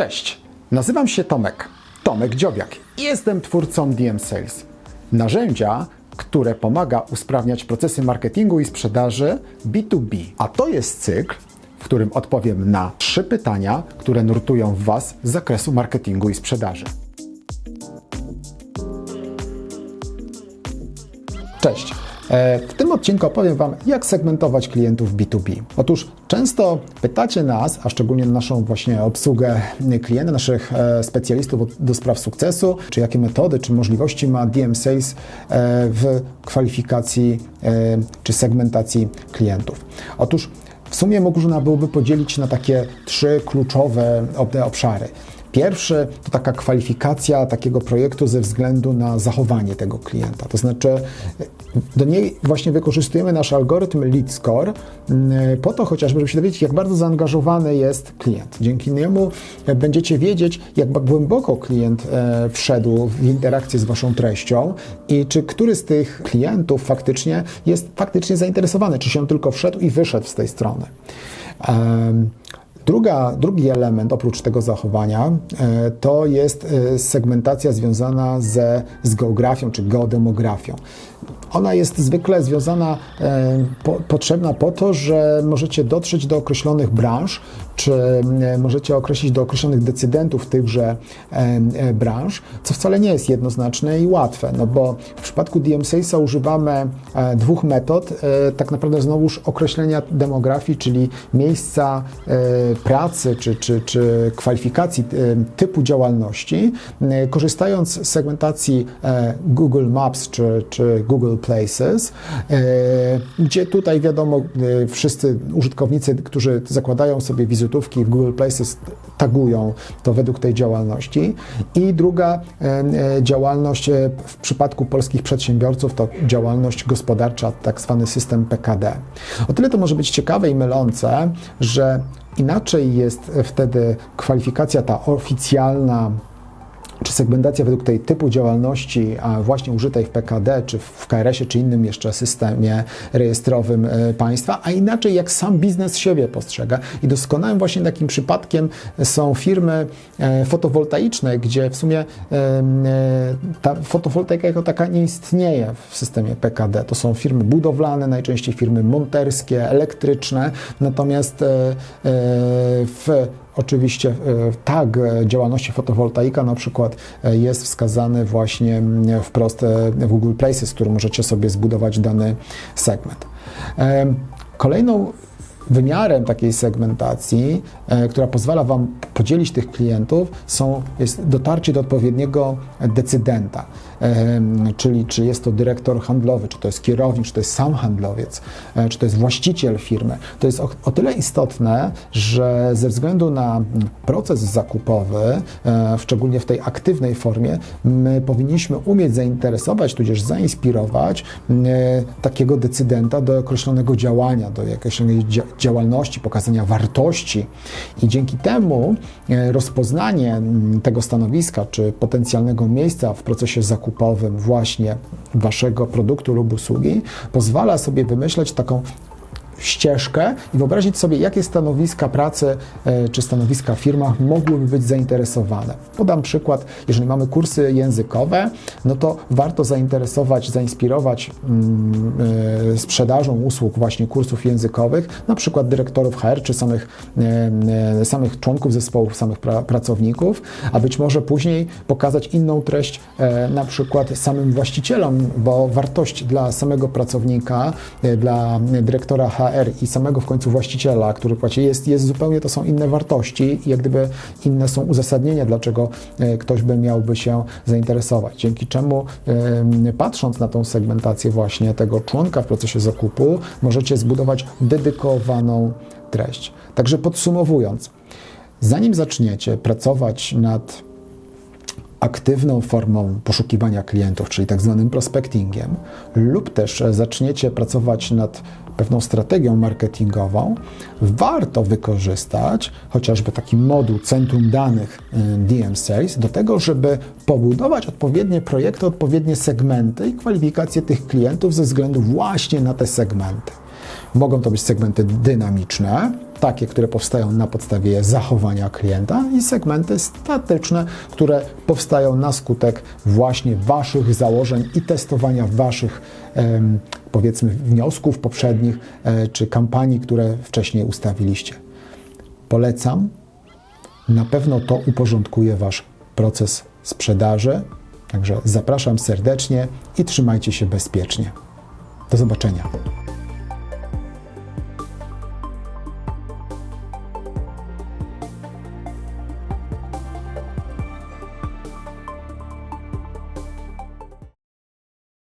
Cześć, nazywam się Tomek. Tomek Dziobiak. Jestem twórcą DM Sales. Narzędzia, które pomaga usprawniać procesy marketingu i sprzedaży B2B. A to jest cykl, w którym odpowiem na trzy pytania, które nurtują Was z zakresu marketingu i sprzedaży. Cześć. E, W tym odcinku opowiem Wam, jak segmentować klientów B2B. Otóż często pytacie nas, a szczególnie naszą właśnie obsługę klienta, naszych e, specjalistów do spraw sukcesu, czy jakie metody, czy możliwości ma DM Sales e, w kwalifikacji czy segmentacji klientów. Otóż w sumie można byłoby podzielić na takie trzy kluczowe ob- obszary. Pierwszy to taka kwalifikacja takiego projektu ze względu na zachowanie tego klienta. To znaczy, do niej właśnie wykorzystujemy nasz algorytm Lead Score mm, po to chociażby, żeby się dowiedzieć, jak bardzo zaangażowany jest klient. Dzięki niemu e, będziecie wiedzieć, jak głęboko klient e, wszedł w interakcję z Waszą treścią i czy który z tych klientów faktycznie jest faktycznie zainteresowany, czy się tylko wszedł i wyszedł z tej strony. Druga, drugi element oprócz tego zachowania e, to jest e, segmentacja związana ze, z geografią czy geodemografią. Ona jest zwykle związana, e, po, potrzebna po to, że możecie dotrzeć do określonych branż, czy e, możecie określić do określonych decydentów tychże e, branż, co wcale nie jest jednoznaczne i łatwe, no bo w przypadku DM Salesa używamy dwóch metod, tak naprawdę znowuż określenia demografii, czyli miejsca pracy czy, czy, czy kwalifikacji typu działalności, korzystając z segmentacji Google Maps czy, czy Google Places, e, gdzie tutaj wiadomo, e, wszyscy użytkownicy, którzy zakładają sobie wizytówki w Google Places, tagują to według tej działalności. I druga e, działalność w przypadku polskich przedsiębiorców to działalność gospodarcza, tak zwany system PKD. O tyle to może być ciekawe i mylące, że inaczej jest wtedy kwalifikacja ta oficjalna czy segmentacja według tej typu działalności, a właśnie użytej w PKD, czy w KRS-ie, czy innym jeszcze systemie rejestrowym e, państwa, a inaczej jak sam biznes siebie postrzega. I doskonałym właśnie takim przypadkiem są firmy e, fotowoltaiczne, gdzie w sumie e, ta fotowoltaika jako taka nie istnieje w systemie PKD. To są firmy budowlane, najczęściej firmy monterskie, elektryczne, natomiast w Oczywiście e, działalności fotowoltaika na przykład e, jest wskazany właśnie mm, wprost w Google Places, z którym możecie sobie zbudować dany segment. Kolejną wymiarem takiej segmentacji, e, która pozwala Wam podzielić tych klientów, są, jest dotarcie do odpowiedniego decydenta. Czyli czy jest to dyrektor handlowy, czy to jest kierownik, czy to jest sam handlowiec, e, czy to jest właściciel firmy. To jest o, o tyle istotne, że ze względu na proces zakupowy, e, szczególnie w tej aktywnej formie, my powinniśmy umieć zainteresować, tudzież zainspirować takiego decydenta do określonego działania, do dzia- działalności, pokazania wartości. I dzięki temu e, rozpoznanie tego stanowiska czy potencjalnego miejsca w procesie zakupowym właśnie waszego produktu lub usługi pozwala sobie wymyśleć taką ścieżkę i wyobrazić sobie, jakie stanowiska pracy e, czy stanowiska w firmach mogłyby być zainteresowane. Podam przykład, jeżeli mamy kursy językowe, no to warto zainteresować, zainspirować mm, e, sprzedażą usług właśnie kursów językowych, na przykład dyrektorów HR czy samych, e, samych członków zespołów, samych pra, pracowników, a być może później pokazać inną treść na przykład samym właścicielom, bo wartość dla samego pracownika, dla dyrektora HR i samego w końcu właściciela, który płaci, jest, jest zupełnie, to są inne wartości i jak gdyby inne są uzasadnienia, dlaczego e, ktoś by miałby się zainteresować. Dzięki czemu em, patrząc na tą segmentację właśnie tego członka w procesie zakupu, możecie zbudować dedykowaną treść. Także podsumowując, zanim zaczniecie pracować nad aktywną formą poszukiwania klientów, czyli tak zwanym prospectingiem, lub też zaczniecie pracować nad pewną strategią marketingową, warto wykorzystać chociażby taki moduł Centrum Danych y, DM Sales do tego, żeby pobudować odpowiednie projekty, odpowiednie segmenty i kwalifikacje tych klientów ze względu właśnie na te segmenty. Mogą to być segmenty dynamiczne, takie, które powstają na podstawie zachowania klienta, i segmenty statyczne, które powstają na skutek właśnie Waszych założeń i testowania Waszych, powiedzmy, wniosków poprzednich e, czy kampanii, które wcześniej ustawiliście. Polecam. Na pewno to uporządkuje Wasz proces sprzedaży. Także zapraszam serdecznie i trzymajcie się bezpiecznie. Do zobaczenia.